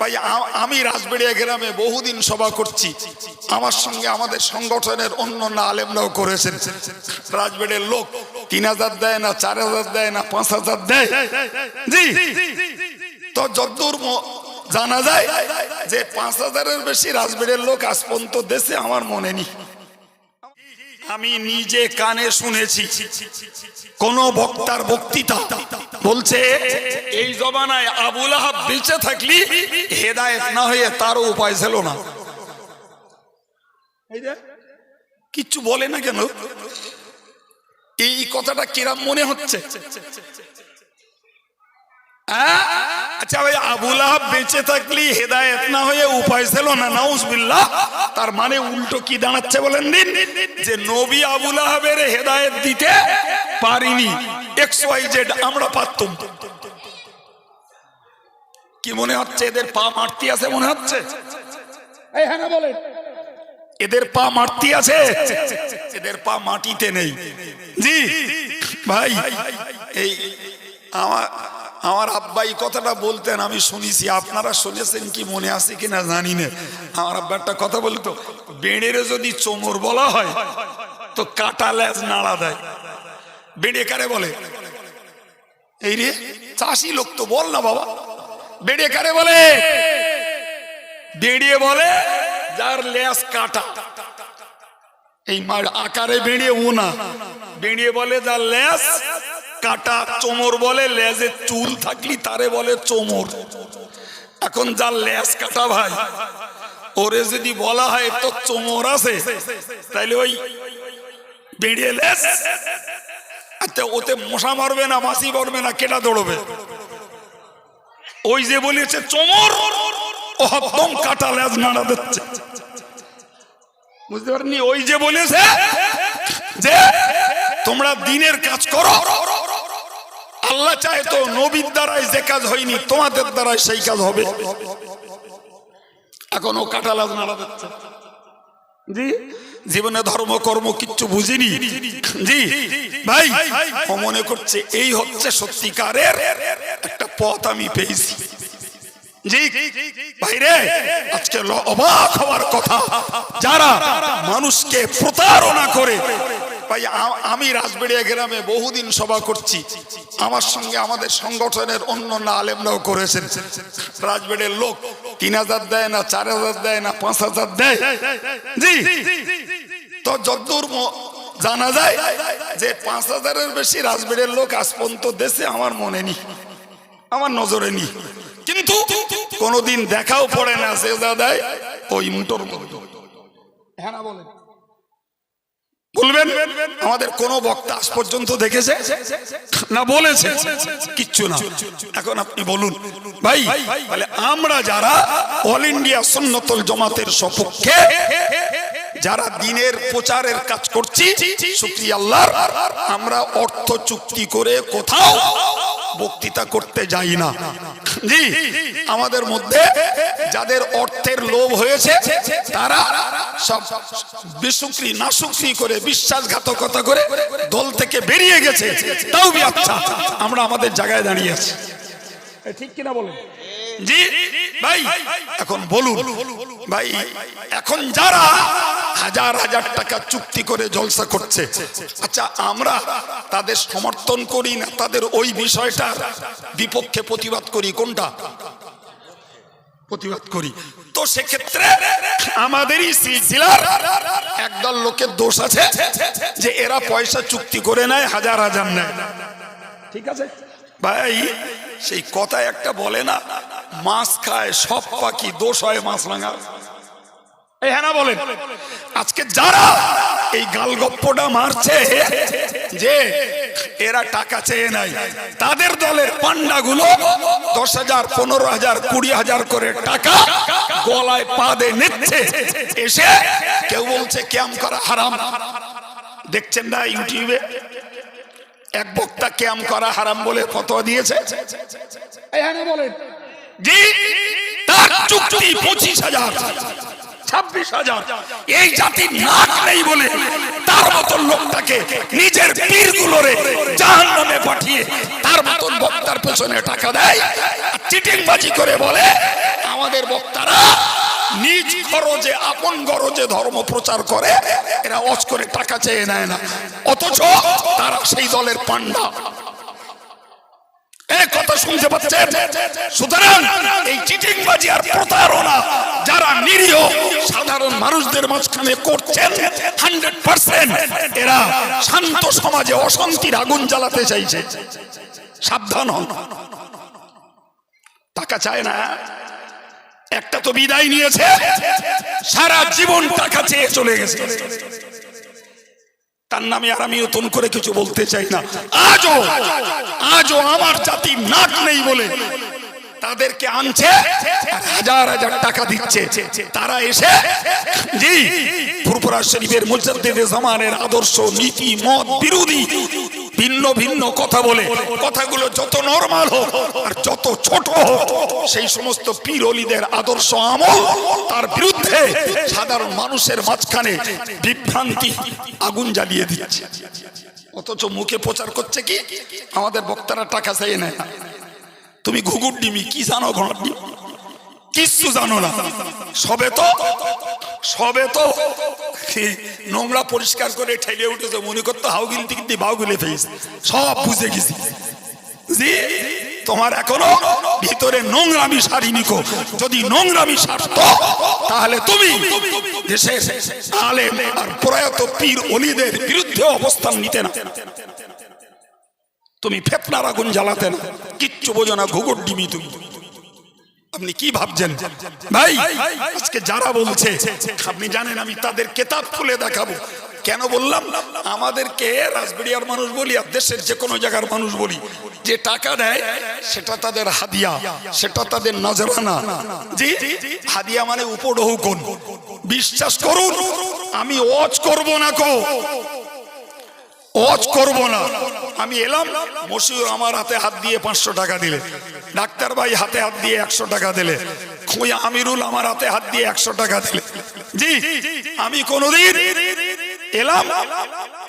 ভাই আমি রাজবেড়িয়া গ্রামে বহুদিন সভা করছি। আমার সঙ্গে আমাদের সংগঠনের অন্য না আলেমরাও করেছেন। রাজবেড়ের লোক তিন হাজার দেয় না, চার হাজার দেয় না, পাঁচ হাজার দেয়। তো যদ্দূর জানা যায় যে পাঁচ হাজারের বেশি রাজবেড়ের লোক আজ পর্যন্ত দেশে আমার মনে নেই। আমি নিজে কানে শুনেছি, কোন বক্তার বক্তৃতা বলছে, এই জমানায় আবুল আহাব বেঁচে থাকলি হেদায়ত না হয়ে তারও উপায় ছিল না কিচ্ছু বলে না কেন এই কথাটা কিরাম মনে হচ্ছে? আচ্ছা ভাই আবুল আহাব বেঁচে থাকলি হেদায়েত না হয়ে উপায় ছিল না নাউজবিল্লাহ। তার মানে উল্টো কি দাঁড়াচ্ছে বলেন দিন? যে নবী আবুল আহাবের হেদায়েত দিতে পারিনি এক্স ওয়াই জেড আমরা পারতাম। কি মনে হচ্ছে এদের পা মারতি আছে মনে হচ্ছে? এই হ্যাঁ এদের পা মারতি আছে? এদের পা মাটিতে নেই। জি ভাই এই আমার আমার আব্বা এই কথাটা বলতেন, আমি শুনেছি। আপনারা শুনেছেন কি, মনে আছে কিনা জানি না। আমার আব্বা একটা কথা বলতো, বেড়ের যদি চোমর বলা হয়, তো কাটা লেজ নাড়া দেয়। বেড়ে কারে বলে? এই রে, চাষি লোক তো বল না বাবা। বেড়ে কারে বলে? বেড়িয়ে বলে, যার লেজ কাটা। এই মার আকারে বেড়িয়ে উনা বেড়িয়ে বলে, যার লেজ কাটা চোমর বলে, লেজে চুল থাকলি তারে বলে চোমর। এখন যার লেজ কাটা ভাই, ওরে যদি বলা হয় তো চোমর আছে। তাইলে ওই বেড়িয়ে লেজ। আচ্ছা ওতে মশা মারবে না, মাছি মারবে না কেটা দৌড়বে? ওই যে বলেছে চোমর, ও কাটা লেজ নাড়া দিচ্ছে। বুঝতে পারেননি ওই যে বলেছে যে তোমরা দিনের কাজ করো। আল্লাহ চায় তো নবীর দ্বারাই যে কাজ হয়নি, তোমাদের দ্বারাই সেই কাজ হবে। এখনও কাটা নাড়া দিচ্ছে। জি, জীবনে ধর্ম, কর্ম কিচ্ছু বুঝিনি। জি, ভাই মনে করছে এই হচ্ছে সত্যিকারের একটা পথ আমি পেয়েছি। আজকে অবাক হওয়ার কথা। যারা মানুষকে প্রতারণা করে আমি রাজবেড়িয়া গ্রামে বহুদিন সভা করছি। আমার সঙ্গে আমাদের সংগঠনের অন্য না আলেমরাও করেছেন। রাজবেড়ের লোক তিন হাজার দেয় না, চার হাজার দেয় না, পাঁচ হাজার দেয়। জি। তো যদ্দূর জানা যায় যে পাঁচ হাজারের বেশি রাজবেড়ের লোক আজ পর্যন্ত দেশে আমার মনে নেই, আমার নজরে নি কিন্তু কোনোদিন দেখাও পড়ে না সে দাদাই ওই মুটোর মধ্যে হ্যাঁ বলেন। বলবেন আমাদের কোন বক্তা আজ পর্যন্ত দেখেছে? না বলেছে? কিচ্ছু না। এখন আপনি বলুন, ভাই, তাহলে আমরা যারা অল ইন্ডিয়া সুন্নতল জমাতের সপক্ষে, যারা দিনের প্রচারের কাজ করছি, শুক্রিয়া আল্লাহ, আমরা অর্থ চুক্তি করে কোথাও বক্তৃতা করতে যাই না। জি, আমাদের মধ্যে যাদের অর্থের লোভ হয়েছে, তারা সব বিশুক্রি, নাশুকরি করে, বিশ্বাসঘাতকতা করে দল থেকে বেরিয়ে গেছে। তাও আচ্ছা আমরা আমাদের জায়গায় দাঁড়িয়ে আছি। ঠিক কিনা বলুন? ভাই, এখন বলুন, ভাই, এখন যারা হাজার হাজার টাকা চুক্তি করে জলসা করছে আচ্ছা আমরা তাদের সমর্থন করি না, তাদের ওই বিষয়টার বিপক্ষে প্রতিবাদ করি, কোনটা? প্রতিবাদ করি। তো সেক্ষেত্রে আমাদেরই সিলসিলার একদল লোকের দোষ আছে যে এরা পয়সা চুক্তি করে নেয়, হাজার হাজার নেয়। ঠিক আছে? ভাই সেই কথা একটা বলে না, মাছ খায়, সব পাখি দোষ হয় মাছ রাঙা হ্যাঁ বলেন। আজকে যারা এই গালগপ্পটা মারছে, যে এরা টাকা চেয়ে নাই, তাদের দলের পান্ডাগুলো দশ হাজার, পনেরো হাজার, কুড়ি হাজার করে টাকা গলায় পা দিয়ে নিচ্ছে, এসে কেউ বলছে, ক্যাম করা হারাম। দেখছেন না ইউটিউবে? এক বক্তা ক্যাম করা হারাম বলে ফতোয়া দিয়েছে। এই হ্যাঁ না বলেন। জি তার চুক্তি পঁচিশ হাজার ছাব্বিশ হাজার। এই জাতির নাক নেই বলে তার মতন লোকটাকে নিজের পীর গুলোরে জাহান নামে পাঠিয়ে তার মতন বক্তার পেছনে টাকা দেয়। চিটিংবাজি করে বলে আমাদের বক্তারা নিজ খরচে, আপন গরজে ধর্ম প্রচার করে, এরা অজ করে টাকা চেয়ে নেয় না। অথচ তারা সেই দলের পান্ডা। কথা সুতরাং যারা নিরীহ সাধারণ মানুষদের মাঝখানে করছেন, হান্ড্রেড এরা সমাজে অশান্তির আগুন জ্বালাতে চাইছে। সাবধান টাকা চায় না। একটা তো বিদায় নিয়েছে, সারা জীবন টাকা চেয়ে চলে গেছে। তার নামে আর আমি নতুন করে কিছু বলতে চাই না। আজও আজও আমার জাতির নাক নেই বলে তাদেরকে আনছে হাজার হাজার টাকা দিচ্ছে। তারা এসে, জি, ফুরফুরা শরীফের মুজাদ্দিদে জামানের আদর্শ, নীতি, মত, বিরোধী ভিন্ন ভিন্ন কথা বলে। কথাগুলো যত নরমাল হোক আর যত ছোট হোক, সেই সমস্ত পীর অলিদের আদর্শ আমল তার বিরুদ্ধে সাধারণ মানুষের মাঝখানে বিভ্রান্তি আগুন জ্বালিয়ে দিচ্ছে। অথচ মুখে প্রচার করছে কি? আমাদের বক্তারা টাকা চাই নেয় তুমি ঘুঘুর ডিমি, কি জানো ঘোড়ার ডিম? কিচ্ছু জানো না। সবে তো সবে তো নোংরা পরিষ্কার করে ঠেলে উঠেছে, মনে করতো হাউগিল থেকে দিয়ে বাউগুলে ফেয়েছে সব বুঝে গেছি। জি, তোমার এখনও ভিতরে নোংরামি সারিনি কো যদি নোংরামি সারত তাহলে তুমি দেশের আলেম আর প্রয়াত পীর অলিদের বিরুদ্ধে অবস্থান নিতে না। তুমি ফেপনার আগুন জ্বালাতে না। কিচ্ছু বোঝো না, ঘুঘুর ডিমি তুমি। আপনি কি ভাবছেন? ভাই, আজকে যারা বলছে, আপনি জানেন আমি তাদের কেতাব খুলে দেখাবো। কেন বললাম? আমাদেরকে রাজবেড়িয়ার মানুষ বলি আর দেশের যে কোনো জায়গার মানুষ বলি। যে টাকা দেয়, সেটা তাদের হাদিয়া, সেটা তাদের নজরানা। জি, হাদিয়া মানে উপডহুকন বিশ্বাস করুন, আমি ওয়াজ করব না কো? ওয়াজ করব না। আমি এলাম, মশিউর আমার হাতে হাত দিয়ে পাঁচশো টাকা দিলে। ডাক্তার ভাই হাতে হাত দিয়ে একশো টাকা দিলে। খুঁই আমিরুল আমার হাতে হাত দিয়ে একশো টাকা দিলে। জি, আমি কোনোদিন এলাম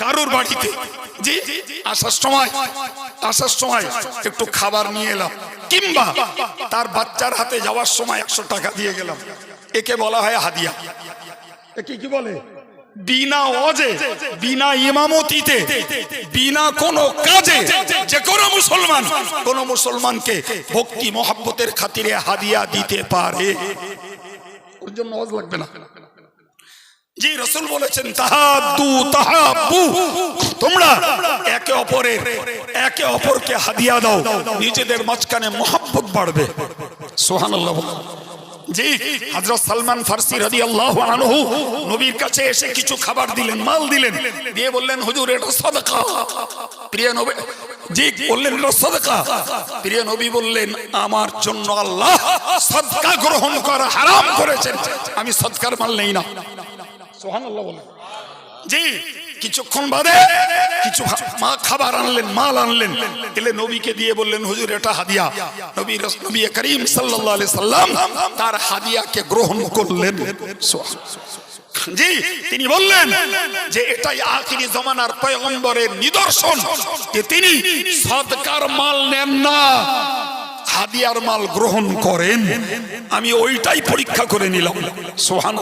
কারুর বাড়িতে। জি, আসার সময় আসার সময় একটু খাবার নিয়ে এলাম। কিংবা তার বাচ্চার হাতে যাওয়ার সময় একশো টাকা দিয়ে গেলাম। একে বলা হয় হাদিয়া। কি কি বলে? বিনা অজে বিনা ইমামতিতে, বিনা কোনো কাজে যে কোনো মুসলমান, কোন মুসলমানকে ভক্তি, মহাব্বতের খাতিরে হাদিয়া দিতে পারে। ওর জন্য অজ লাগবে না। জি রসুল বলেছেন, তাহাদু তাহাবু তোমরা একে অপরের, একে অপরকে হাদিয়া দাও, নিজেদের মাঝখানে মহাব্বত বাড়বে। সোহানাল্লাহ বলেন। জি হযরত সালমান ফার্সি রাদিয়াল্লাহু আনহু নবীর কাছে এসে কিছু খাবার দিলেন মাল দিলেন। দিয়ে বললেন হুজুর এটা সাদাকা। প্রিয় নবী জি বললেন এটা সাদাকা। প্রিয় নবী বললেন আমার জন্য আল্লাহ সাদকা গ্রহণ করা হারাম করেছেন। আমি সদকার মাল নেই না। সুবহানাল্লাহ বলেন। জি কিছুক্ষণ বাদে কিছু মা খাবার আনলেন, মাল আনলেন। এলে নবীকে দিয়ে বললেন, হুজুর, এটা হাদিয়া। নবী নবী করিম সাল্লাল্লাহু সাল্লাম তার হাদিয়াকে গ্রহণ করলেন। জি তিনি বললেন যে, এটাই আখিরি জমানার পয়গম্বরের নিদর্শন যে তিনি সদকার মাল নেন না, হাদিয়ার মাল গ্রহণ করেন। আমি ওইটাই পরীক্ষা করে নিলাম। সোহান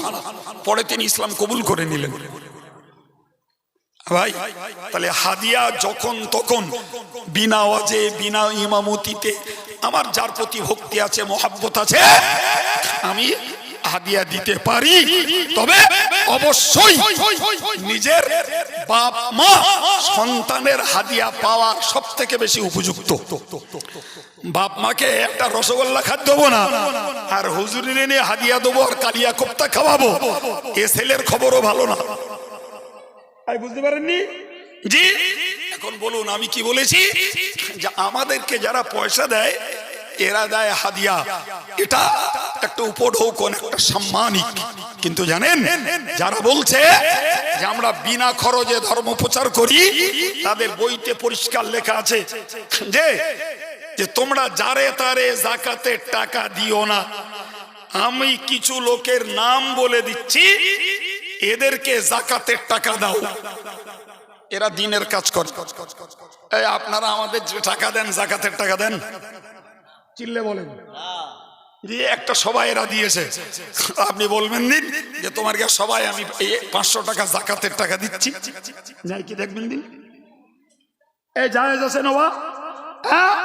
পরে তিনি ইসলাম কবুল করে নিলেন। ভাই, তাহলে হাদিয়া যখন তখন, বিনা ওয়াজে, বিনা ইমামতিতে আমার যার প্রতি ভক্তি আছে, মহাব্বত আছে, আমি হাদিয়া দিতে পারি। তবে অবশ্যই নিজের বাপ মা সন্তানের হাদিয়া পাওয়া সব থেকে বেশি উপযুক্ত। বাপ মাকে একটা রসগোল্লা খাদ দেবো না, আর হুজুরিনে নিয়ে হাদিয়া দেবো আর কালিয়া কোপ্তা খাওয়াবো, এ ছেলের খবরও ভালো না। তাই বুঝতে পারেননি? জি। এখন বলুন, আমি কি বলেছি? আমাদেরকে যারা পয়সা দেয়, এরা দেয় হাদিয়া। এটা একটা উপঢৌকন একটা সাম্মানিক। কিন্তু জানেন, যারা বলছে যে আমরা বিনা খরচে ধর্ম প্রচার করি, তাদের বইতে পরিষ্কার লেখা আছে যে যে তোমরা যারে তারে জাকাতের টাকা দিও না। আমি কিছু লোকের নাম বলে দিচ্ছি এদেরকে জাকাতের টাকা দাও। এরা দিনের কাজ করে। এই আপনারা আমাদের যে টাকা দেন জাকাতের টাকা দেন। চিল্লে বলেন। দিয়ে একটা সবাই এরা দিয়েছে। আপনি বলবেন দিন যে তোমার কাছে সবাই আমি পাঁচশো টাকা জাকাতের টাকা দিচ্ছি। যাই কি দেখবেন দিন এই জায়েজ আছে নবা হ্যাঁ?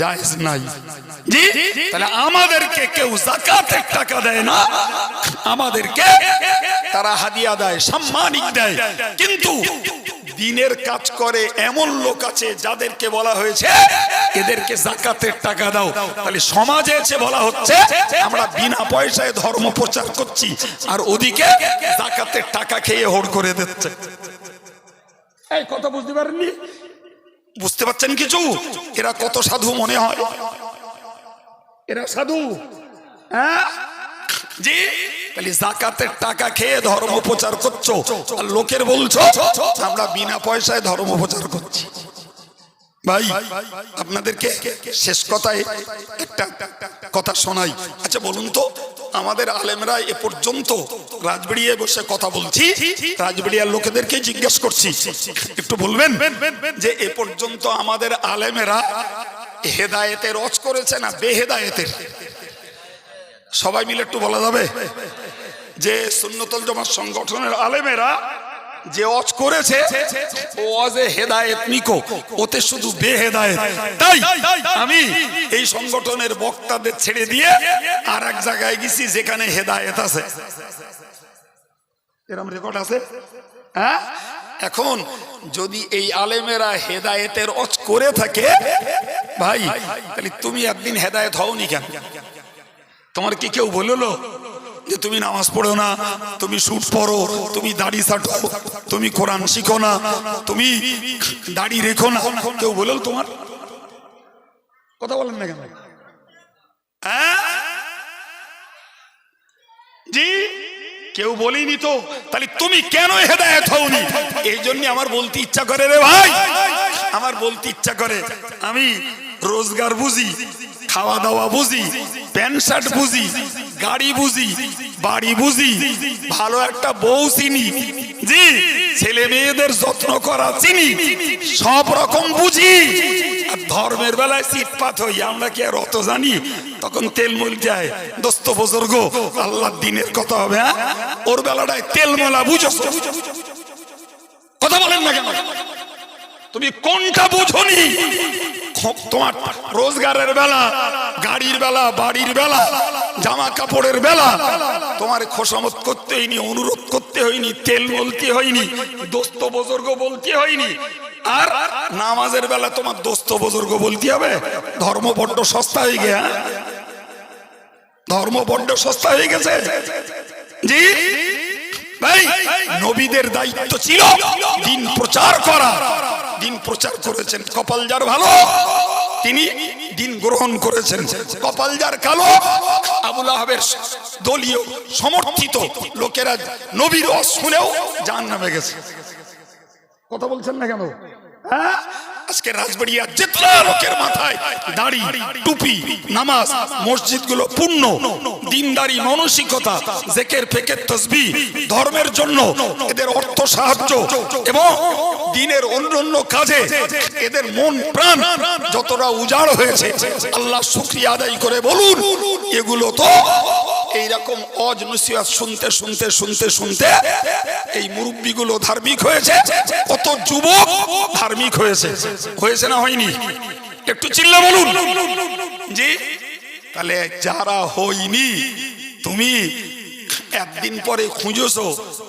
জায়েজ নাই। জি? তাহলে আমাদেরকে কেউ জাকাতের টাকা দেয় না। আমাদেরকে তারা হাদিয়া দেয়, সাম্মানিক দেয়। কিন্তু দিনের কাজ করে এমন লোক আছে যাদেরকে বলা হয়েছে, এদেরকে জাকাতের টাকা দাও। তাহলে সমাজে এসে বলা হচ্ছে, আমরা বিনা পয়সায় ধর্ম প্রচার করছি, আর ওদিকে জাকাতের টাকা খেয়ে হোড় করে দিচ্ছে। এই, কথা বুঝতে পারেননি? বুঝতে পারছেন কিছু? এরা কত সাধু মনে হয়। এরা সাধু। হ্যাঁ? টাকা খেয়ে করছ, আর লোকের বলছো, আমরা বিনা পয়সায় ধর্ম প্রচার করছি। ভাই, আপনাদেরকে শেষ কথায় একটা কথা শোনাই। আচ্ছা বলুন তো, আমাদের আলেমরা এ পর্যন্ত রাজবাড়িয়ে বসে কথা বলছি, রাজবাড়িয়ার লোকেদেরকে জিজ্ঞেস করছি। একটু বলবেন যে এ পর্যন্ত আমাদের আলেমেরা হেদায়েতের রচ করেছে না বেহেদায়েতের? সবাই মিলে একটু বলা যাবে? যে সুন্নতল জমাত সংগঠনের আলেমেরা যে অজ করেছে ও অজে হেদায়েত নিকো ওতে শুধু বেহেদায়েত। তাই আমি এই সংগঠনের বক্তাদের ছেড়ে দিয়ে আর এক জায়গায় গেছি যেখানে হেদায়েত আছে। এরম রেকর্ড আছে? হ্যাঁ? এখন যদি এই আলেমেরা হেদায়েতের অজ করে থাকে ভাই তাহলে তুমি একদিন হেদায়েত হওনি কেন? তোমার কি কেউ বলল? যে তুমি নামাজ পড়ো না, তুমি সুট পরো, তুমি দাড়ি ছাটো, তুমি কোরআন শিখো না, তুমি দাড়ি রেখো না। কেউ বলল তোমার কথা বলেন না কেন? হ্যাঁ? জি? কেউ বলিনি তো। তাহলে তুমি কেন হেদায়ত হওনি? এই জন্য আমার বলতে ইচ্ছা করে রে ভাই। আমার বলতে ইচ্ছা করে। আমি রোজগার বুঝি, খাওয়া দাওয়া বুঝি, প্যান্ট শার্ট বুঝি গাড়ি বুঝি, বাড়ি বুঝি, ভালো একটা বউ চিনি। জি, ছেলে মেয়েদের যত্ন করা চিনি, সব রকম বুঝি। আর ধর্মের বেলায় চিটপাত হই, আমরা কি আর অত জানি? তখন তেল মল যায়, দোস্ত বুজুর্গ আল্লাহ দিনের কথা হবে হ্যাঁ? ওর বেলাটায় তেল মলা বুঝো। কথা বলেন না কেন? তুমি কোনটা বুঝনি? তোমার রোজগারের বেলা, গাড়ির বেলা, বাড়ির বেলা, জামা কাপড়ের বেলা। তোমার খোসামত করতে হয়নি, অনুরোধ করতে হয়নি, তেল বলতে হয়নি, দোস্ত বুজুর্গ বলতে হয়নি। আর নামাজের বেলা তোমার দোস্ত বুজুর্গ বলতে হবে? ধর্ম বড্ড সস্তা হয়ে গিয়া ধর্ম বড্ড সস্তা হয়ে গেছে। জি? নবীদের দায়িত্ব ছিল দিন প্রচার করা। দিন প্রচার করেছেন, কপাল যার ভালো, তিনি দিন গ্রহণ করেছেন। কপাল যার কালো, আবুল আহাবের দলীয় সমর্থিত লোকেরা নবীর শুনেও জান নামে গেছে। কথা বলছেন না কেন? হ্যাঁ? আজকে রাজবাড়িয়া যেতলা লোকের মাথায় দাড়ি, টুপি, নামাজ মসজিদগুলো পূর্ণ। দিনদারি, মানসিকতা, জেকের ফেকের তসবি, ধর্মের জন্য এদের অর্থ সাহায্য এবং দিনের অন্য অন্য কাজে এদের মন প্রাণ যতটা উজাড় হয়েছে, আল্লাহ শুক্রিয়া আদায় করে বলুন, এগুলো তো এইরকম অজ নসিহাত শুনতে শুনতে শুনতে শুনতে এই মুরব্বীগুলো ধার্মিক হয়েছে। কত যুবক ধার্মিক হয়েছে। হয়েছে না হয়নি? একটু চিল্লা বলুন। জি। তাহলে যারা হইনি তুমি একদিন পরে খুঁজেছো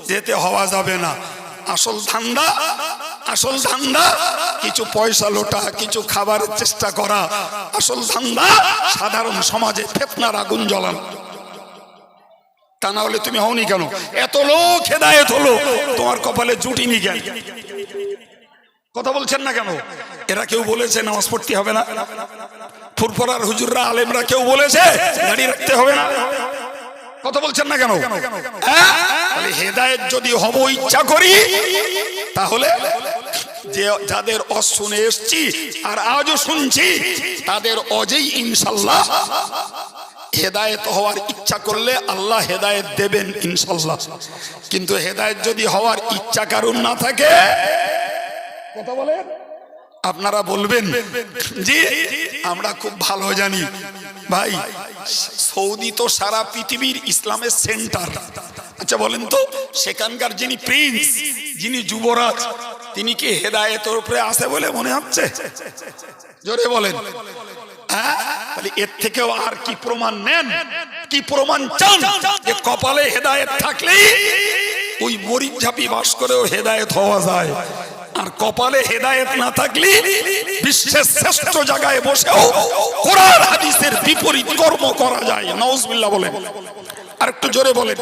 যেতে হওয়া যাবে না। আসল ধান্দা আসল ধান্দা, কিছু পয়সা লোটা, কিছু খাবারের চেষ্টা করা। আসল ধান্দা, সাধারণ সমাজে ফেতনার আগুন জ্বলানো। তা না হলে তুমি হওনি কেন? এত লোক হেদায়ত হলো, তোমার কপালে জুটিনি কেন কথা বলছেন না কেন? এরা কেউ বলেছে নামাজ পড়তে হবে না। ফুরফরার হুজুররা, আলেমরা কেউ বলেছে দাঁড়িয়ে রাখতে হবে না। কথা বলছেন না কেন? হ্যাঁ? হেদায়ত যদি হব ইচ্ছা করি, তাহলে যে যাদের অজ শুনে এসছি আর আজও শুনছি, তাদের অজেই ইনশাল্লাহ হেদায়েত হওয়ার ইচ্ছা করলে আল্লাহ হেদায়েত দেবেন ইনশাল্লাহ। কিন্তু হেদায়েত যদি হওয়ার ইচ্ছা কারণ না থাকে, কথা বলেন? আপনারা বলবেন যে আমরা খুব ভালো জানি। ভাই, সৌদি তো সারা পৃথিবীর ইসলামের সেন্টার। আচ্ছা বলেন তো, সেখানকার যিনি প্রিন্স, যিনি যুবরাজ, তিনি কি হেদায়েতের উপরে আসে বলে মনে হচ্ছে? জোরে বলেন? তাহলে এর থেকেও আর কি প্রমাণ নেন? কি প্রমাণ চান? যে কপালে হেদায়েত থাকলেই ওই মরিচ ঝাপি বাস করেও হেদায়েত হওয়া যায়। আর কপালে হেদায়েত না থাকলে বিশ্বের শ্রেষ্ঠ জায়গায় বসেও কোরআন হাদিসের বিপরীত কর্ম করা যায়। নওয়াজবিল্লাহ বলেন। আর একটু জোরে বলেন।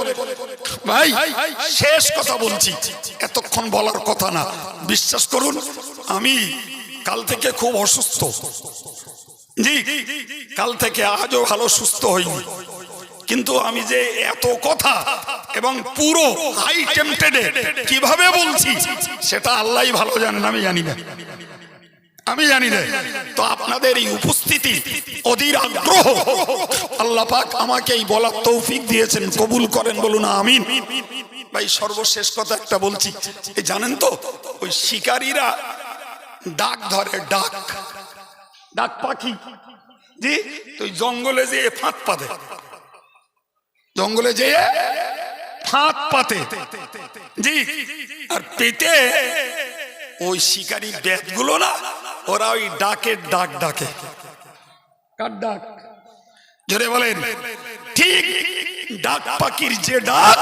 ভাই, শেষ কথা বলছি। এতক্ষণ বলার কথা না। বিশ্বাস করুন, আমি কাল থেকে খুব অসুস্থ। জি, কাল থেকে আজও ভালো, সুস্থ হইনি কিন্তু আমি যে এত কথা এবং পুরো হাই টেম্পটেডে কীভাবে বলছি, সেটা আল্লাহ ভালো জানেন, আমি জানি না। আমি জানি না। তো আপনাদের এই উপস্থিতি, অধীর আগ্রহ, আল্লাহ পাক আমাকে এই বলার তৌফিক দিয়েছেন, কবুল করেন, বলুন আমিন। ভাই, সর্বশেষ কথা একটা বলছি জানেন তো, ওই শিকারীরা ডাক ধরে, ডাক। ডাক পাখি। জি? তো ওই জঙ্গলে যেয়ে ফাঁদ পাতে। জঙ্গলে যেয়ে ফাঁদ পাতে। জি? আর পেটে ওই শিকারি ব্যাতগুলো না, ওরা ওই ডাকের ডাক ডাকে। কার ডাক? জোরে বলেন। ঠিক ডাক পাখির যে ডাক,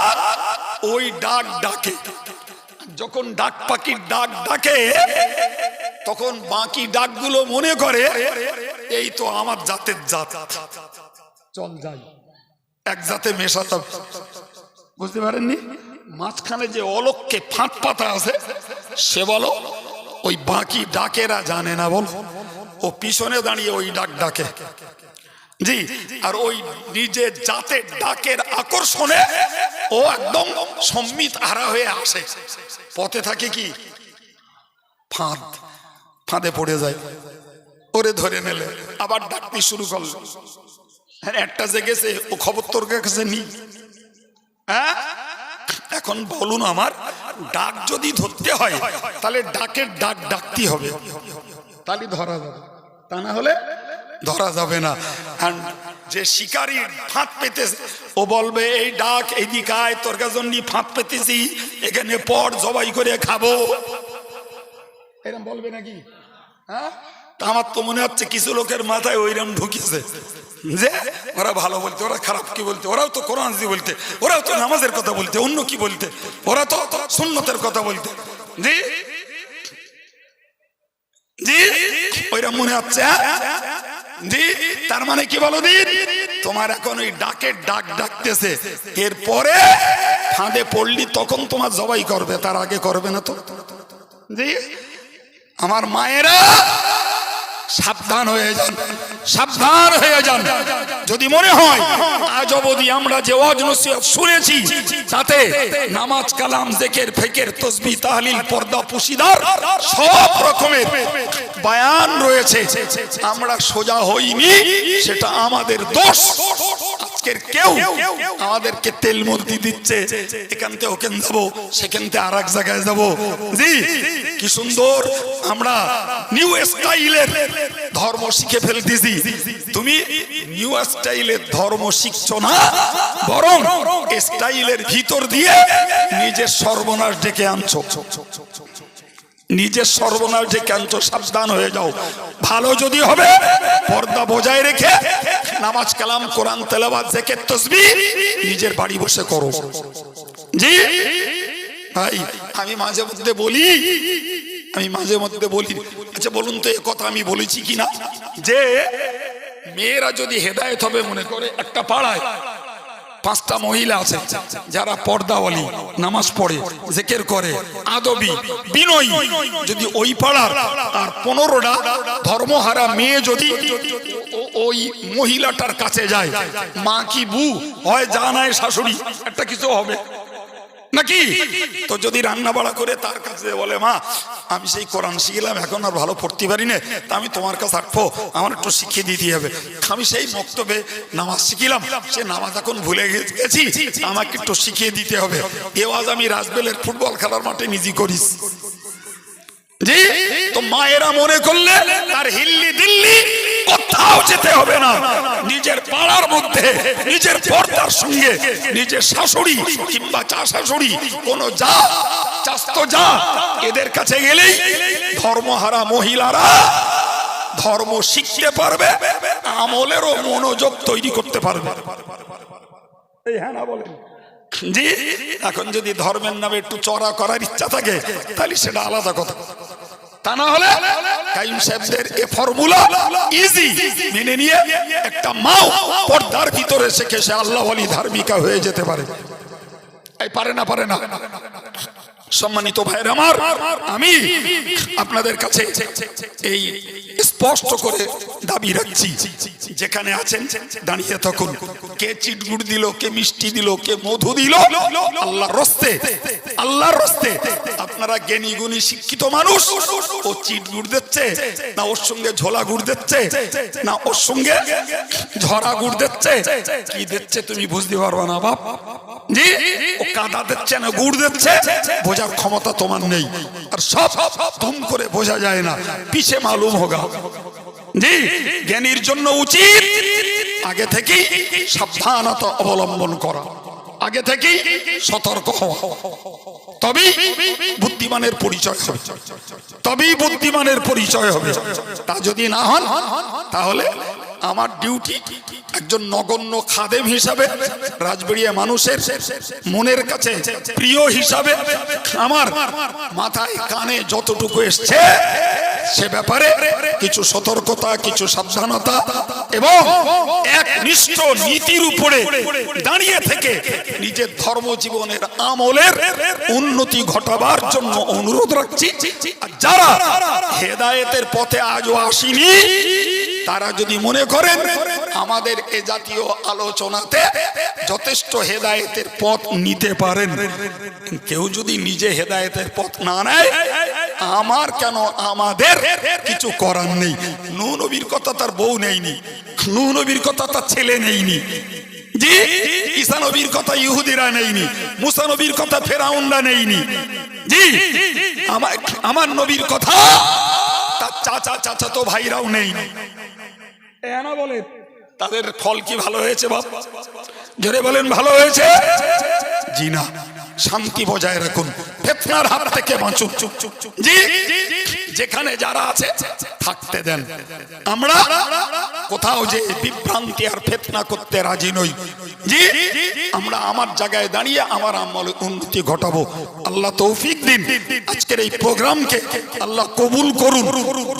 ওই ডাক ডাকে। যখন ডাক পাখির ডাক ডাকে তখন বাকি ডাকগুলো মনে করে এই তো আমার জাতের জাত। চল যাই। এক জাতে মেশাতে বুঝতে পারেননি? মাঝখানে যে অলক্ষে ফাঁক পাতা আছে সে বলো ওই বাকি ডাকেরা জানে না বল। ও পিছনে দাঁড়িয়ে ওই ডাক ডাকে। জি আর ওই নিজের জাতের ডাকের আকর্ষণে ও একদম সম্মিত হারা হয়ে আসে। পথে থাকে কি? ফাঁদ। ফাঁদে পড়ে যায়। ওরে ধরে নিলে, আবার ডাকতে শুরু করল। একটা জেগেছে ও খবর তোর কাছে নি হ্যাঁ? এখন বলুন আমার, ডাক যদি ধরতে হয়, তাহলে ডাকের ডাক ডাকতে হবে। তাহলে ধরা যাবে। তা না হলে ধরা যাবে না। যে শিকারী ফাঁদ পেতেছে, ও বলবে, এই ডাক এইদিকে আয়, তোর জন্য ফাঁদ পেতেছি, এখানে পর জবাই করে খাব। এরম বলবে নাকি? হ্যাঁ? আমার তো মনে হচ্ছে কিছু লোকের মাথায় ওইরকম ঢুকিয়েছে যে, ওরা ভালো বলতে, ওরা খারাপ কি বলতে, ওরাও তো কোরআন বলতে, ওরাও তো নামাজের কথা বলতে, অন্য কি বলতে, ওরা তো সুন্নতের কথা বলতে। জি? মনে হচ্ছে হ্যাঁ? তার মানে কি বলো দিন? তোমার এখন ওই ডাকের ডাক ডাকতেছে। এরপরে পড়লি, তখন তোমার জবাই করবে, তার আগে করবে না তো। জি? আমার মায়েরা সাবধান হয়ে যান, সাবধান হয়ে যান। যদি মনে হয়, আজ অবধি আমরা যে ওয়াজ নসিহত শুনেছি, তাতে নামাজ কালাম, জেকের, ফেকের তসবি তাহলিল, পর্দা, পুশিদার সব রকমের বায়ান রয়েছে। আমরা সোজা হইনি, সেটা আমাদের দোষ। আজকের কেউ আমাদেরকে তেল মন্ত্রী দিচ্ছে। এখান থেকে ওখান যাব, সেখান থেকে আর এক জায়গায় যাব। জি, কি সুন্দর। আমরা নিউ স্টাইলের ধর্ম শিখে ফেলতেছি। তুমি নিউ স্টাইলের ধর্ম শিখছো না, বরং স্টাইলের ভিতর দিয়ে নিজের সর্বনাশ ডেকে আনছো। নিজের সর্বনাশ ডেকে আনছো সাবধান হয়ে যাও। ভালো যদি হবে, পর্দা বজায় রেখে নামাজ কালাম, কোরআন তেলাবাদ জেকের তসবি নিজের বাড়ি বসে করো। জি? ভাই, আমি মাঝে মধ্যে বলি, আমি মাঝে মধ্যে বলি আচ্ছা বলুন তো এ কথা আমি বলেছি কিনা? যে মেয়েরা যদি হেদায়েত হবে মনে করে একটা পাড়ায় পাঁচটা মহিলা আছে যারা পর্দাওয়ালি, নামাজ পড়ে, জেকের করে, আদবি, বিনয়ী। যদি ওই পাড়ার আর পনেরোটা ধর্মহারা মেয়ে যদি ওই মহিলাটার কাছে যায়, মা কি বু? হয় জানায় শাশুড়ি, একটা কিছু হবে। নাকি? তো যদি রান্না বাড়া করে তার কাছে বলে, মা, আমি সেই কোরআন শিখলাম, এখন আর ভালো পড়তে পারি না, তা আমি তোমার কাছে থাকব আমার একটু শিখিয়ে দিতে হবে। আমি সেই বক্তব্যে নামাজ শিখিলাম, সে নামাজ এখন ভুলে গেছি, আমাকে একটু শিখিয়ে দিতে হবে। এ আজ আমি রাজবেলের ফুটবল খেলার মাঠে নিজে করিস। মায়েরা মনে করলে তার হিল্লি দিল্লি কোথাও যেতে হবে না। নিজের পাড়ার মধ্যে, নিজের পর্দার সঙ্গে, নিজের শাশুড়ি কিংবা চা শাশুড়ি কোন যা, চাস্ত যা, এদের কাছে গেলেই ধর্মহারা মহিলারা ধর্ম শিখতে পারবে, আমলেরও মনোযোগ তৈরি করতে পারবে। হ্যাঁ না বলেন। এখন যদি ধর্মের নামে একটু চড়া করার ইচ্ছা থাকে, তাহলে সেটা আলাদা কথা। তা না হলে কাইম সাহেবদের এ ফর্মুলা ইজি মেনে নিয়ে একটা মাও পর্দার ভিতরে শেখে সে আল্লাহ আলী ধার্মিকা হয়ে যেতে পারে। এই পারে না পারে না। সম্মানিত ভাইয়ের আমার, আমি আপনাদের কাছে এই স্পষ্ট করে দাবি রাখছি। যেখানে আছেন, দাঁড়িয়ে তখন কে চিটগুড় দিল, কে মিষ্টি দিল, কে মধু দিল, আল্লাহর রস্তে আল্লাহর রস্তে আপনারা জ্ঞানী, গুণী, শিক্ষিত মানুষ। ও চিটগুড় দিচ্ছে, না ওর সঙ্গে ঝোলা গুড় দিচ্ছে, না ওর সঙ্গে ঝরা গুড় দিচ্ছে। কি দিচ্ছে তুমি বুঝতে পারবা না, বাপ? জি, ও কাদা দিচ্ছে না, গুড় দিচ্ছে। বোঝার ক্ষমতা তোমার নেই। আর সব তুম করে বোঝা যায় না। পিছে মালুম হোগা। জি, জ্ঞানীর জন্য উচিত আগে থেকেই সাবধানতা অবলম্বন করা। আগে থেকেই সতর্ক হওয়া। তবেই বুদ্ধিমানের পরিচয় হবে। তবেই বুদ্ধিমানের পরিচয় হবে। তা যদি না হন, তাহলে আমার ডিউটি একজন নগণ্য খাদেম হিসাবে রাজবেড়িয়া মানুষের মনের কাছে প্রিয় হিসাবে, আমার মাথায় কানে যতটুকু এসছে সে ব্যাপারে কিছু সতর্কতা, কিছু সাবধানতা এবং এক নিষ্ঠ নীতির উপরে দাঁড়িয়ে থেকে নিজের ধর্ম জীবনের আমলের উন্নতি ঘটাবার জন্য অনুরোধ রাখছি। যারা হেদায়েতের পথে আজও আসেনি, তারা যদি মনে করেন আমাদের এ জাতীয় আলোচনাতে যথেষ্ট হেদায়েতের পথ নিতে পারেন, কেউ যদি নিজে হেদায়েতের পথ না নেয়, আমার কেন আমাদের কিছু করার নেই। নূ নবীর কথা তার বউ নেইনি নূ নবীর কথা তার ছেলে নেইনি জি ঈসা নবীর কথা ইহুদিরা নেইনি মুসা নবীর কথা ফেরাউনরা নেইনি জি আমার আমার নবীর কথা তার চাচা চাচা তো ভাইরাও নেইনি এনা বলেন তাদের ফল কি ভালো হয়েছে বাপ? জোরে বলেন ভালো হয়েছে? জি না শান্তি বজায় রাখুন ফেতনার হাত থেকে বাঁচুন। জি যেখানে যারা আছে, থাকতে দেন। আমরা কোথাও যে বিভ্রান্তি আর ফেতনা করতে রাজি নই। জি, আমরা আমার জায়গায় দাঁড়িয়ে আমার আমল উন্নতি ঘটাবো। আল্লাহ তৌফিক দিন। আজকের এই প্রোগ্রামকে আল্লাহ কবুল করুন।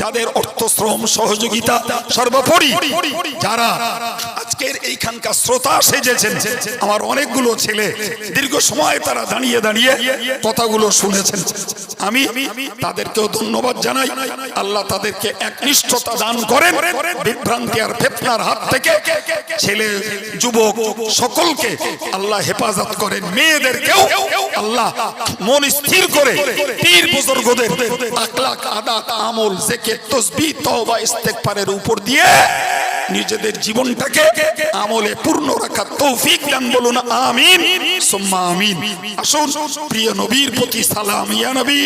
যাদের অর্থ শ্রম সহযোগিতা সর্বোপরি, যারা আজকের এইখানকার শ্রোতা সেজেছেন। আমার অনেকগুলো ছেলে দীর্ঘ সময় তারা দাঁড়িয়ে দাঁড়িয়ে কথাগুলো শুনেছেন। আমি তাদেরকেও ধন্যবাদ জানাই। আল্লাহ তাদেরকে একনিষ্ঠতা দান করেন। বিভ্রান্তি আর ফেতনার হাত থেকে ছেলে, যুবক সকলকে আল্লাহ হেফাজত করেন। মেয়েদেরকেও আল্লাহ মন স্থির করে পীর বুজুর্গদের আখলাক আদাত, আমল জেকে তসবি তওবা, ইস্তেগফারের উপর দিয়ে নিজেদের জীবনটাকে আমলে পূর্ণ রাখা তৌফিক দান বলুন, আমিন। সুম্মা আমিন। আসুন, প্রিয় নবীর প্রতি সালাম, ইয়া নবী।